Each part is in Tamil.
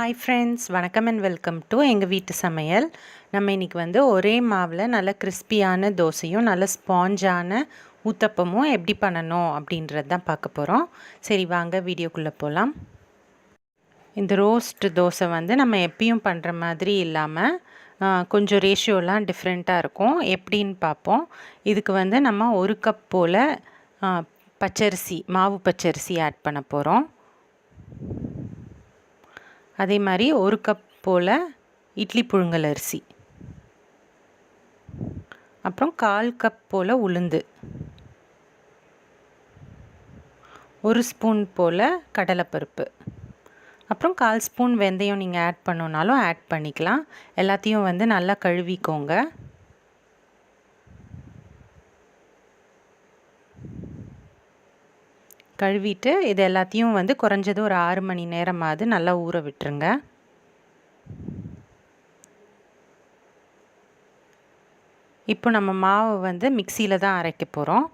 ஹாய் ஃப்ரெண்ட்ஸ் வணக்கம் அண்ட் வெல்கம் டு எங்கள் வீட்டு சமையல். நம்ம இன்றைக்கி வந்து ஒரே மாவில் நல்ல கிறிஸ்பியான தோசையும் நல்ல ஸ்பாஞ்சான ஊத்தப்பமும் எப்படி பண்ணணும் அப்படின்றது தான் பார்க்க போகிறோம் சரி வாங்க வீடியோக்குள்ளே போகலாம் இந்த ரோஸ்ட் தோசை வந்து நம்ம எப்பயும் பண்ணுற மாதிரி இல்லாமல் கொஞ்சம் ரேஷியோலாம் டிஃப்ரெண்ட்டாக இருக்கும். எப்படின்னு பார்ப்போம். இதுக்கு வந்து நம்ம ஒரு கப் போல் பச்சரிசி மாவு பச்சரிசி ஆட் பண்ண போகிறோம் அதே மாதிரி ஒரு கப் போல் இட்லி புழுங்கல் அரிசி. அப்புறம் கால் கப் போல் உளுந்து. ஒரு ஸ்பூன் போல் கடலைப்பருப்பு. அப்புறம் கால் ஸ்பூன் வெந்தயம் நீங்கள் ஆட் பண்ணுனாலும் ஆட் பண்ணிக்கலாம். எல்லாத்தையும் வந்து நல்லா கழுவிக்கோங்க. கழுவிட்டு இது எல்லாத்தையும் வந்து குறைஞ்சது ஒரு ஆறு மணி நேரமாவது நல்லா ஊற விட்டுருங்க. இப்போ நம்ம மாவை வந்து மிக்சியில் தான் அரைக்க போகிறோம்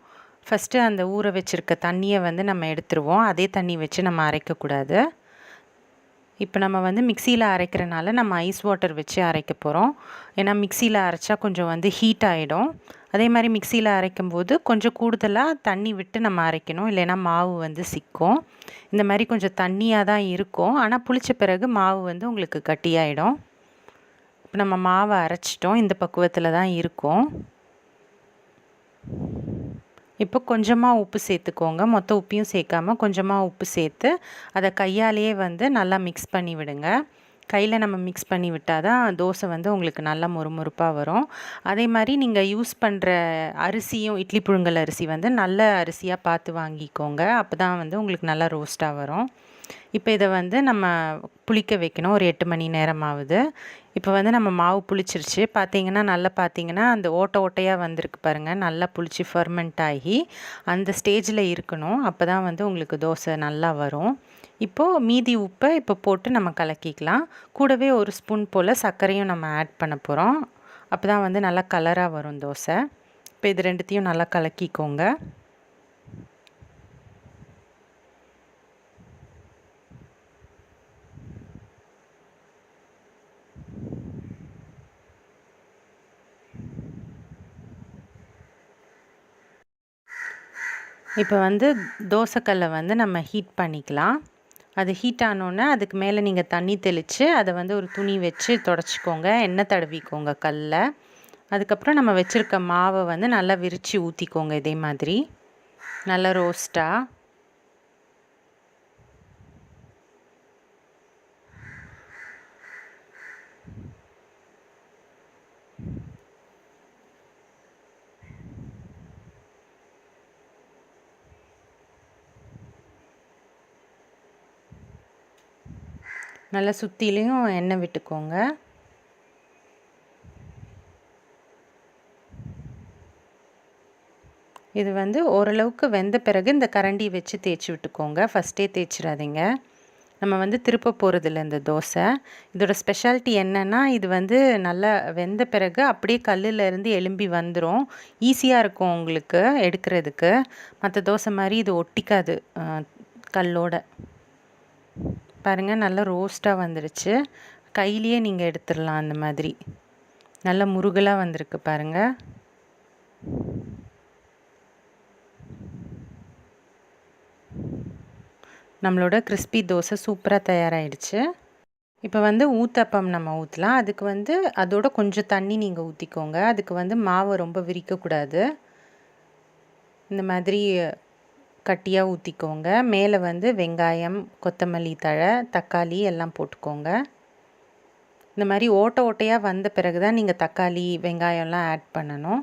ஃபஸ்ட்டு அந்த ஊற வச்சுருக்க தண்ணியை வந்து நம்ம எடுத்துருவோம். அதே தண்ணி வச்சு நம்ம அரைக்கக்கூடாது இப்போ நம்ம வந்து மிக்சியில் அரைக்கிறனால நம்ம ஐஸ் வாட்டர் வச்சு அரைக்க போகிறோம் ஏன்னா மிக்சியில் அரைச்சா கொஞ்சம் வந்து ஹீட் ஆகிடும் அதே மாதிரி மிக்சியில் அரைக்கும் போது கொஞ்சம் கூடுதலாக தண்ணி விட்டு நம்ம அரைக்கணும். இல்லைன்னா மாவு வந்து சிக்கும். இந்த மாதிரி கொஞ்சம் தண்ணியாக தான் இருக்கும். ஆனால் புளிச்ச பிறகு மாவு வந்து உங்களுக்கு கட்டியாயிடும். இப்போ நம்ம மாவை அரைச்சிட்டோம். இந்த பக்குவத்தில் தான் இருக்கும். இப்போ கொஞ்சமாக உப்பு சேர்த்துக்கோங்க. மொத்த உப்பையும் சேர்க்காம கொஞ்சமாக உப்பு சேர்த்து அதை கையாலேயே வந்து நல்லா மிக்ஸ் பண்ணி விடுங்க. கையில் நம்ம மிக்ஸ் பண்ணி விட்டால் தான் தோசை வந்து உங்களுக்கு நல்லா மொறுமொறுப்பாக வரும். அதே மாதிரி நீங்கள் யூஸ் பண்ணுற அரிசியும் இட்லி புழுங்கல் அரிசி வந்து நல்ல அரிசியாக பார்த்து வாங்கிக்கோங்க. அப்போ தான் வந்து உங்களுக்கு நல்லா ரோஸ்ட்டாக வரும். இப்போ இதை வந்து நம்ம புளிக்க வைக்கணும். ஒரு எட்டு மணி நேரம் ஆகுது இப்போ வந்து நம்ம மாவு புளிச்சிருச்சு. பார்த்தீங்கன்னா நல்லா பார்த்தீங்கன்னா அந்த ஓட்டை ஓட்டையாக வந்திருக்கு பாருங்கள் நல்லா புளிச்சு ஃபர்மெண்ட் ஆகி அந்த ஸ்டேஜில் இருக்கணும். அப்போ தான் வந்து உங்களுக்கு தோசை நல்லா வரும். இப்போது மீதி உப்பை இப்போ போட்டு நம்ம கலக்கிக்கலாம். கூடவே ஒரு ஸ்பூன் போல் சர்க்கரையும் நம்ம ஆட் பண்ண போகிறோம் அப்போ தான் வந்து நல்லா கலராக வரும் தோசை. இப்போ இது ரெண்டுத்தையும் நல்லா கலக்கிக்கோங்க. இப்போ வந்து தோசைக்கல்லை வந்து நம்ம ஹீட் பண்ணிக்கலாம். அது ஹீட் ஆனோடனே அதுக்கு மேலே நீங்கள் தண்ணி தெளித்து அதை வந்து ஒரு துணி வச்சு தொடச்சிக்கோங்க. எண்ணெய் தடவிக்கோங்க கல்லை. அதுக்கப்புறம் நம்ம வச்சுருக்க மாவை வந்து நல்லா விரித்து ஊற்றிக்கோங்க இதே மாதிரி. நல்லா ரோஸ்ட்டாக நல்லா சுற்றிலையும் எண்ணெய் விட்டுக்கோங்க. இது வந்து ஓரளவுக்கு வெந்த பிறகு இந்த கரண்டி வச்சு தேய்ச்சி விட்டுக்கோங்க. ஃபஸ்ட்டே தேய்ச்சிடாதீங்க. நம்ம வந்து திருப்ப போகிறதில்ல இந்த தோசை. இதோட ஸ்பெஷாலிட்டி என்னென்னா இது வந்து நல்லா வெந்த பிறகு அப்படியே கல்லில் இருந்து எலும்பி வந்துடும் ஈஸியாக இருக்கும் உங்களுக்கு எடுக்கிறதுக்கு. மற்ற தோசை மாதிரி இது ஒட்டிக்காது கல்லோட. பாருங்கள் நல்லா ரோஸ்ட்டாக வந்துருச்சு. கையிலேயே நீங்கள் எடுத்துடலாம் அந்த மாதிரி. நல்ல முருகலாக வந்திருக்கு பாருங்கள் நம்மளோட கிறிஸ்பி தோசை சூப்பராக தயாராகிடுச்சு இப்போ வந்து ஊத்தப்பம் நம்ம ஊற்றலாம் அதுக்கு வந்து அதோட கொஞ்சம் தண்ணி நீங்கள் ஊற்றிக்கோங்க அதுக்கு வந்து மாவை ரொம்ப விரிக்கக்கூடாது. இந்த மாதிரி கட்டியாக ஊற்றிக்கோங்க மேலே வந்து வெங்காயம் கொத்தமல்லி தழை தக்காளி எல்லாம் போட்டுக்கோங்க. இந்த மாதிரி ஓட்டை ஓட்டையாக வந்த பிறகு தான் நீங்கள் தக்காளி வெங்காயம்லாம் ஆட் பண்ணணும்.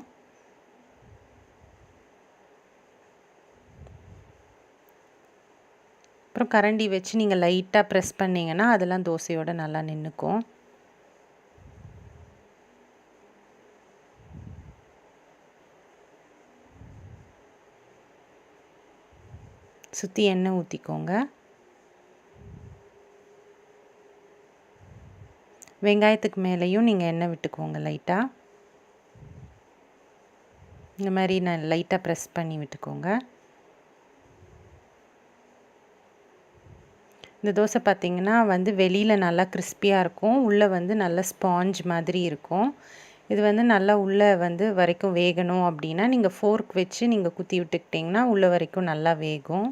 அப்புறம் கரண்டி வச்சு நீங்கள் லைட்டாக ப்ரெஸ் பண்ணிங்கன்னா அதெல்லாம் தோசையோடு நல்லா நின்றுக்கும் சுற்றி எண்ணெய் ஊற்றிக்கோங்க வெங்காயத்துக்கு மேலேயும் நீங்கள் எண்ணெய் விட்டுக்கோங்க லைட்டாக இந்த மாதிரி நான் லைட்டாக ப்ரெஸ் பண்ணி விட்டுக்கோங்க. இந்த தோசை பார்த்திங்கன்னா வந்து வெளியில் நல்லா கிறிஸ்பியாக இருக்கும். உள்ளே வந்து நல்ல ஸ்பாஞ்ச் மாதிரி இருக்கும். இது வந்து நல்லா உள்ளே வந்து வரைக்கும் வேகணும் அப்படின்னா நீங்கள் ஃபோர்க் வச்சு நீங்கள் குத்தி விட்டுக்கிட்டிங்கன்னா உள்ளே வரைக்கும் நல்லா வேகும்.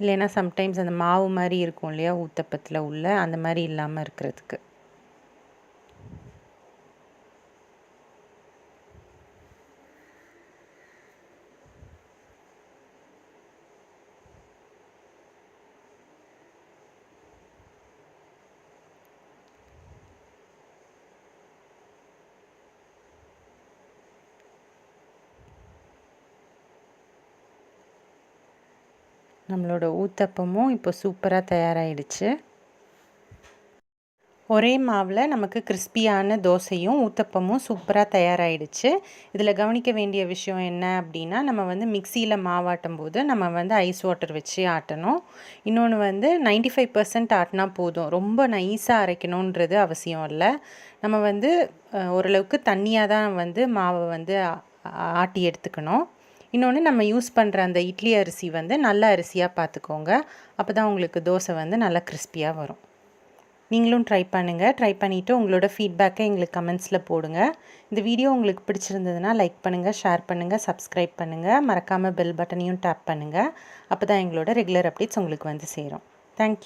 இல்லைன்னா சம்டைம்ஸ் அந்த மாவு மாதிரி இருக்கும் இல்லையா ஊத்தப்பத்தில் உள்ள அந்த மாதிரி இல்லாமல் இருக்கிறதுக்கு. நம்மளோட ஊத்தப்பமும் இப்போ சூப்பராக தயாராகிடுச்சு ஒரே மாவில் நமக்கு கிறிஸ்பியான தோசையும் ஊத்தப்பமும் சூப்பராக தயாராகிடுச்சு இதில் கவனிக்க வேண்டிய விஷயம் என்ன அப்படின்னா நம்ம வந்து மிக்சியில் மாவாட்டும் போது நம்ம வந்து ஐஸ் வாட்டர் வச்சு ஆட்டணும். இன்னொன்று வந்து நைன்டி ஃபைவ் பர்சன்ட் ஆட்டினா போதும். ரொம்ப நைஸாக அரைக்கணுன்றது அவசியம் இல்லை. நம்ம வந்து ஓரளவுக்கு தண்ணியாக தான் வந்து மாவை வந்து ஆட்டி எடுத்துக்கணும். இன்னொன்று நம்ம யூஸ் பண்ணுற அந்த இட்லி அரிசி வந்து நல்ல அரிசியாக பார்த்துக்கோங்க அப்போ தான் உங்களுக்கு தோசை வந்து நல்லா கிறிஸ்பியாக வரும். நீங்களும் ட்ரை பண்ணுங்கள் ட்ரை பண்ணிவிட்டு உங்களோட ஃபீட்பேக்கை எங்களுக்கு கமெண்ட்ஸில் போடுங்க. இந்த வீடியோ உங்களுக்கு பிடிச்சிருந்ததுன்னா லைக் பண்ணுங்கள் ஷேர் பண்ணுங்கள் சப்ஸ்கிரைப் பண்ணுங்கள் மறக்காமல் பெல் பட்டனையும் டேப் பண்ணுங்கள் அப்போ தான் எங்களோட ரெகுலர் அப்டேட்ஸ் உங்களுக்கு வந்து சேரும். தேங்க்யூ